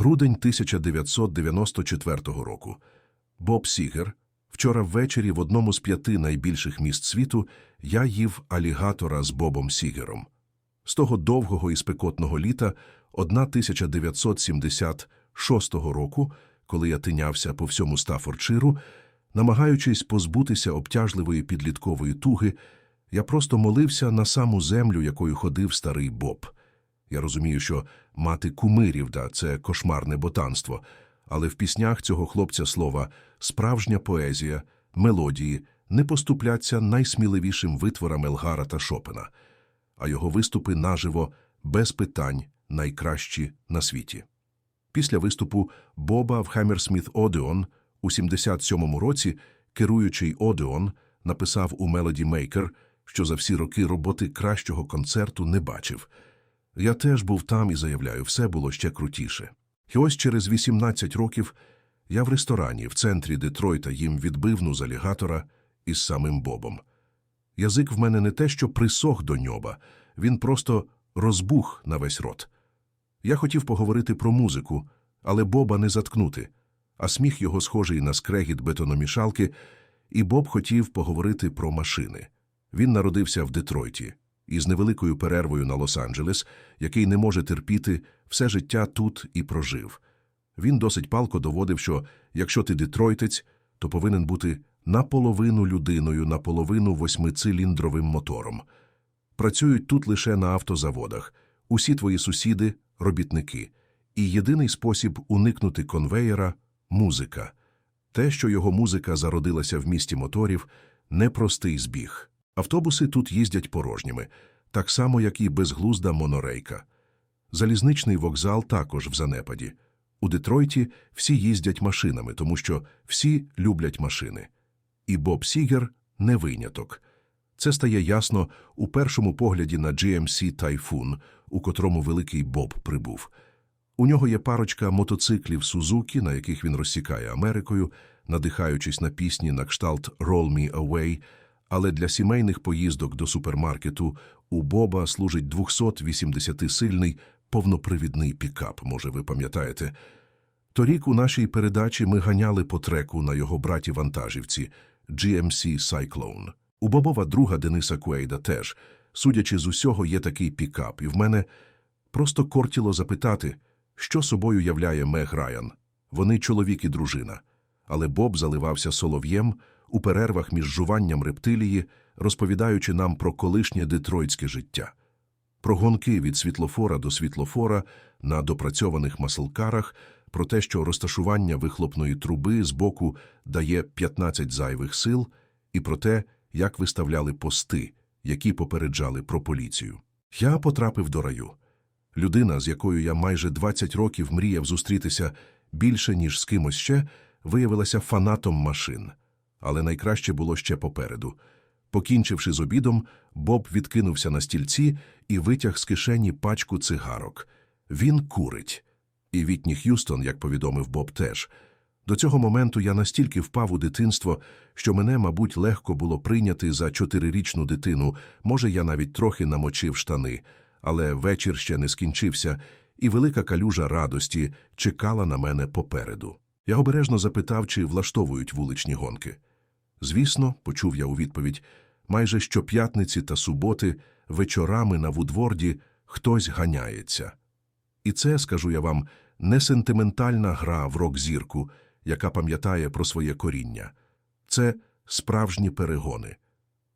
Грудень 1994 року. Боб Сігер. Вчора ввечері в одному з п'яти найбільших міст світу я їв алігатора з Бобом Сігером. З того довгого і спекотного літа 1976 року, коли я тинявся по всьому Стафордширу, намагаючись позбутися обтяжливої підліткової туги, я просто молився на саму землю, якою ходив старий Боб. Я розумію, що мати кумирів, да, це кошмарне ботанство, але в піснях цього хлопця слова справжня поезія, мелодії не поступляться найсміливішим витворам Елгара та Шопена, а його виступи наживо, без питань, найкращі на світі. Після виступу Боба в Хаммерсміт Одеон у 77-му році керуючий Одеон написав у Melody Maker, що за всі роки роботи кращого концерту не бачив. Я теж був там і заявляю, все було ще крутіше. І ось через 18 років я в ресторані в центрі Детройта їм відбивну з алігатора із самим Бобом. Язик в мене не те, що присох до ньоба, він просто розбух на весь рот. Я хотів поговорити про музику, але Боба не заткнути, а сміх його схожий на скрегіт бетономішалки, і Боб хотів поговорити про машини. Він народився в Детройті із невеликою перервою на Лос-Анджелес, який не може терпіти все життя тут і прожив. Він досить палко доводив, що якщо ти детройтець, то повинен бути наполовину людиною, наполовину восьмициліндровим мотором. Працюють тут лише на автозаводах, усі твої сусіди – робітники. І єдиний спосіб уникнути конвеєра – музика. Те, що його музика зародилася в місті моторів – непростий збіг. Автобуси тут їздять порожніми, так само, як і безглузда монорейка. Залізничний вокзал також в занепаді. У Детройті всі їздять машинами, тому що всі люблять машини. І Боб Сігер – не виняток. Це стає ясно у першому погляді на GMC Typhoon, у котрому великий Боб прибув. У нього є парочка мотоциклів Сузукі, на яких він розсікає Америкою, надихаючись на пісні на кшталт «Roll Me Away», але для сімейних поїздок до супермаркету у Боба служить 280-сильний повнопривідний пікап, може ви пам'ятаєте. Торік у нашій передачі ми ганяли по треку на його браті-вантажівці GMC Cyclone. У Бобова друга Дениса Куейда теж, судячи з усього, є такий пікап, і в мене просто кортіло запитати, що собою являє Мег Райан. Вони чоловік і дружина. Але Боб заливався солов'єм у перервах між жуванням рептилії, розповідаючи нам про колишнє детройтське життя. Про гонки від світлофора до світлофора на допрацьованих маселкарах, про те, що розташування вихлопної труби з боку дає 15 зайвих сил, і про те, як виставляли пости, які попереджали про поліцію. Я потрапив до раю. Людина, з якою я майже 20 років мріяв зустрітися більше, ніж з кимось ще, виявилася фанатом машин. Але найкраще було ще попереду. Покінчивши з обідом, Боб відкинувся на стільці і витяг з кишені пачку цигарок. Він курить. І Вітні Х'юстон, як повідомив Боб, теж. До цього моменту я настільки впав у дитинство, що мене, мабуть, легко було прийняти за чотирирічну дитину, може, я навіть трохи намочив штани, але вечір ще не скінчився, і велика калюжа радості чекала на мене попереду. Я обережно запитав, чи влаштовують вуличні гонки. Звісно, почув я у відповідь, майже щоп'ятниці та суботи вечорами на Вудворді хтось ганяється. І це, скажу я вам, не сентиментальна гра в рок-зірку, яка пам'ятає про своє коріння. Це справжні перегони.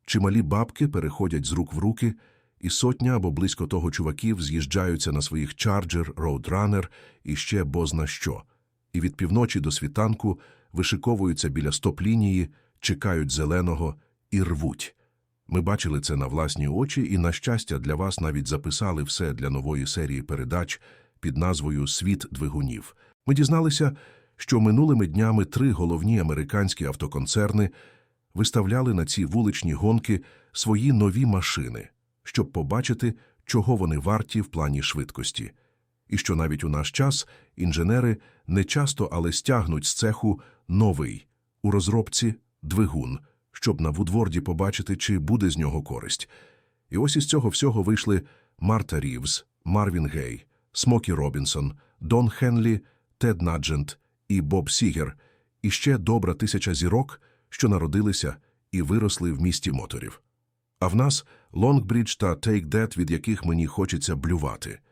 Чималі бабки переходять з рук в руки, і сотня або близько того чуваків з'їжджаються на своїх Charger, Roadrunner і ще бозна що. І від півночі до світанку вишиковуються біля стоп-лінії, чекають зеленого і рвуть. Ми бачили це на власні очі і, на щастя, для вас навіть записали все для нової серії передач під назвою Світ двигунів. Ми дізналися, що минулими днями три головні американські автоконцерни виставляли на ці вуличні гонки свої нові машини, щоб побачити, чого вони варті в плані швидкості. І що навіть у наш час інженери не часто, але стягнуть з цеху новий у розробці двигун, щоб на Вудворді побачити, чи буде з нього користь. І ось із цього всього вийшли Марта Рівз, Марвін Гей, Смокі Робінсон, Дон Хенлі, Тед Наджент і Боб Сігер, і ще добра тисяча зірок, що народилися і виросли в місті моторів. А в нас Лонгбрідж та Take That, від яких мені хочеться блювати –